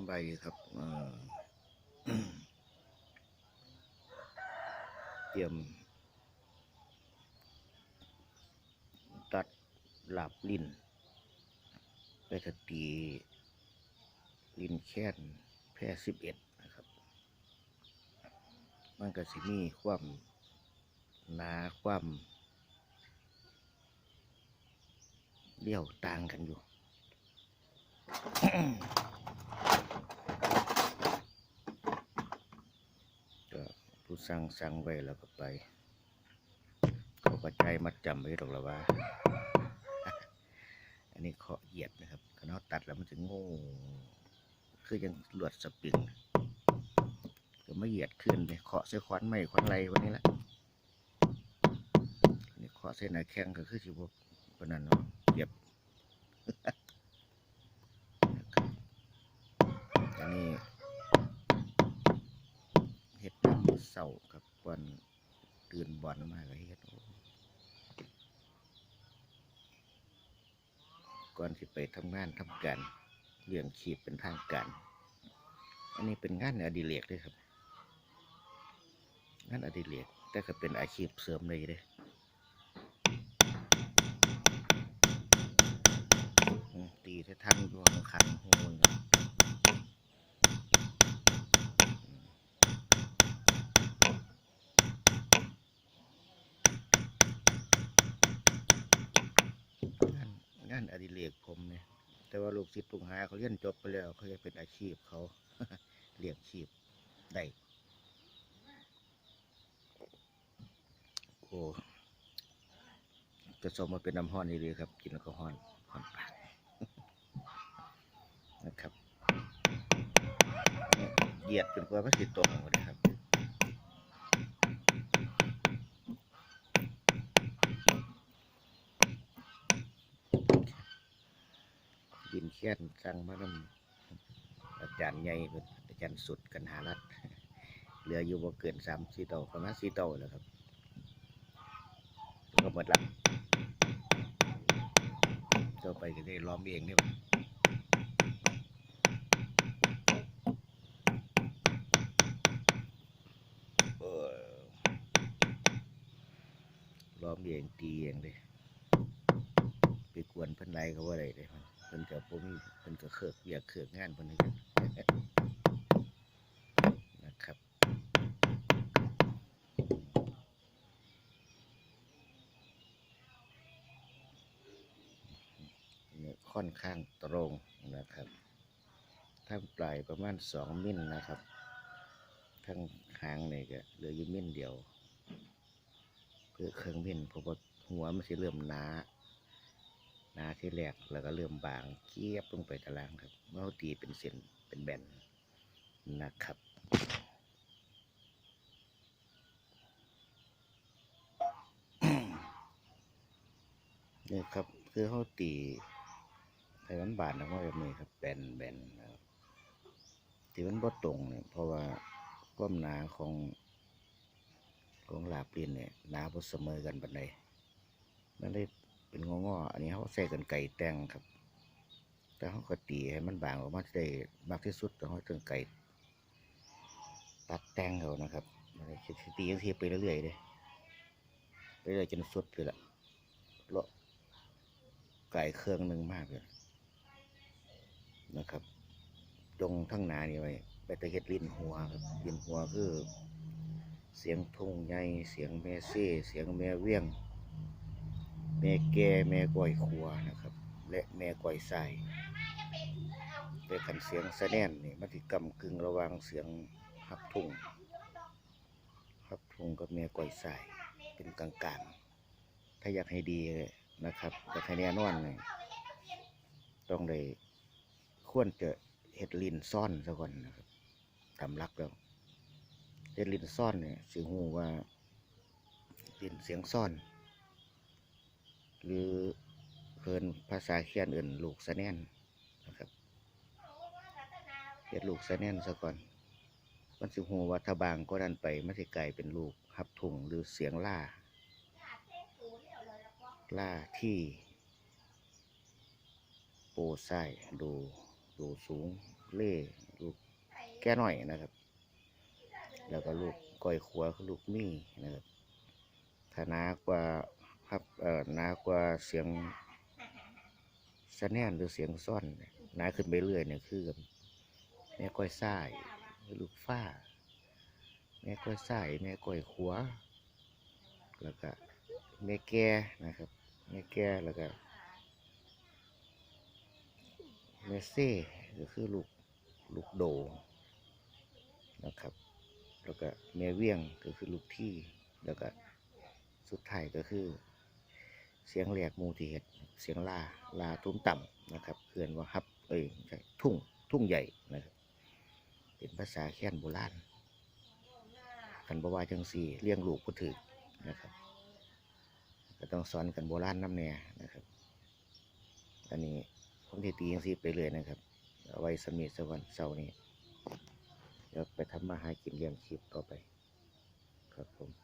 ำบายดีครับเตรียม ตัดหลับลิ้นไปคตีลิ้นแค้นแพร่สิบเอ็ดนะครับ มันก็สิมีความหนาความเลี้ยวต่างกันอยู่ ก็ผู้ สั่งสั่งไว้แล้วก็ไป เขาก็ใจมัดจำไว้หรอกละว่า อันนี้เคาะเหยียดนะครับขนาดตัดแล้วมันจะโง่คือยังหลวดสปริงก็ไม่เหยียดขึ้นเลยเคาะใส่ควันไม่ควันไรวันนี้ละนี่เคาะใส่หนาแข้งก็คือสิบปานนั้นเนาะเหยียบ อันนี้เฮ็ดน้ำเศร้าครับวันตื่นบอลมาก็เฮ็ดก่อนที่ไปทำงานทำการเรื่องขีดเป็นทางการ อันนี้เป็นงานอดิเรกเลยครับ งานอดิเรกแต่ก็เป็นอาชีพเสริมเลยเด้อืมตีถ้าทันดวงขันหูมึงครับอืมงานงานอ ดิเรกผมเนี่ย แต่ว่าลูกศิษย์ลูกหาเขาเรียนจบไปแล้วเขาจะเป็นอาชีพเขาเลี้ยงชีพได้โอ้จะสมมาเป็นน้ำห้อนนี่เลยครับ กินแล้วก็ห้อนห้อนปากนะครับเหยียดเป็นกว่าพระสิตรงเลยครับ ดิน แค้นสั่งมานำอาจารย์ใหญ่เพิ่นอาจารย์สุดกันหารัดเหลืออยู่บ่เกินสามสี่เตาประมาณสี่เตาแล้วครับก็หมดละต่อไปก็ได้ล้อมเองเนี่ยล้อมเองตีเองเลยไปกวนเพิ่นไรก็ว่าอะไรเลย พิ่นกับผมเพิ่นก็เคิกอยากเคิกงานเพิ่นให้กันนะครับเนี่ยค่อนข้างตรงนะครับทั้งปลายประมาณสองมิลนะครับทั้งหางนี่ก็เหลืออยู่มิลเดียวเพื่อเครื่องมิลเพราะว่าหัวมันสิเริ่มหนา หนาที่แรกแล้วก็เริ่มบางเกียบลงไปตารางครับเมื่อตีเป็นเส้นเป็นแบนนะครับนี่ครับคือเขาตีไทยมันบาดนะว่าแบบนี้ครับแบนแบนนะครับที่มันบ่ตรงเนี่ยเพราะว่าความหนาของของลาบเปลี่ยนเนี่ยหนาบ่เสมอกันปานใดมันเลย เป็นงอๆอันนี้เขาใส่กันไก่แต่งครับ แต่เขาก็ตีให้มันบางออกมาได้มากที่สุดแต่เขาต้องไก่ตัดแต่งเขานะครับมันเลยคิดตียังทีไปเรื่อยๆเลยไปเรื่อยจนสุดเลยล่ะเลาะไก่เครื่องหนึ่งมากเลยนะครับตรงทั้งหนานี่ไว้ไปแตะเฮ็ดลิ้นหัวครับลิ้นหัวคือ เสียงทุ่งใหญ่เสียงแม่เซ่เสียงแม่เวียง ม่แก่แม่ก้อยขัวนะครับ และแม่ก้อยใส่แต่กันเสียงสะแนนนี่มันสิกำกึ่งระว่างเสียงฮับทุ่งฮับทุ่งกับแม่ก้อยใส่เป็นกลางๆ ถ้าอยากให้ดีนะครับอยากให้แน่นอนนี่ต้องได้ควรจะเฮ็ดลินซ่อนซะก่อนนะครับตำลักแล้วเฮ็ดลินซ่อนเนี่ยสิฮู้ว่าลินเสียงซ่อน หรือเพิ่นภาษาเขียนอื่นลูกสะแนนนะครับเฮ็ดลูกสะแนนซะก่อนมันสิฮู้ว่าถ้าบางก็ดันไปมันสิกลายเป็นลูกหับถุงหรือเสียงล่า ล่าที่ โปรไซดูดูสูงเล่ลูกแก่หน่อยนะครับ แล้วก็ลูกก้อยขัวคือลูกมี่นะครับถ้านากว่า ครับเอ่อหนากว่าเสียงสะแนนหรือเสียงซ่อนเนี่ยหนาขึ้นไปเรื่อยเนี่ยคือแม่ก้อยส้ายลูกฟ้า แม่ก้อยส้ายแม่ก้อยขัว แล้วก็แม่แก่นะครับแม่แก่แล้วก็แม่เซ่ก็คือลูกลูกโดนะครับ แล้วก็แม่เวียงก็คือลูกที่ แล้วก็สุดท้ายก็คือ เสียงแหลกมูที่เห็ดเสียงลาลาตุ้มต่ำนะครับเพื่อนว่าฮับเอ้ยใช่ทุ่งทุ่งใหญ่นะครับเป็นภาษาแค้นโบราณกันบวาจังสี่เลี้ยงลูกผู้ถือนะครับก็ต้องสอนกันโบราณน้ำแน่นะครับอันนี้ผมที่ตีจังสี่ไปเลยนะครับเอาไว้สมิสวรรค์เสาร์นี้เดี๋ยวไปทำมาหากินเลี้ยงชีพต่อไปครับผม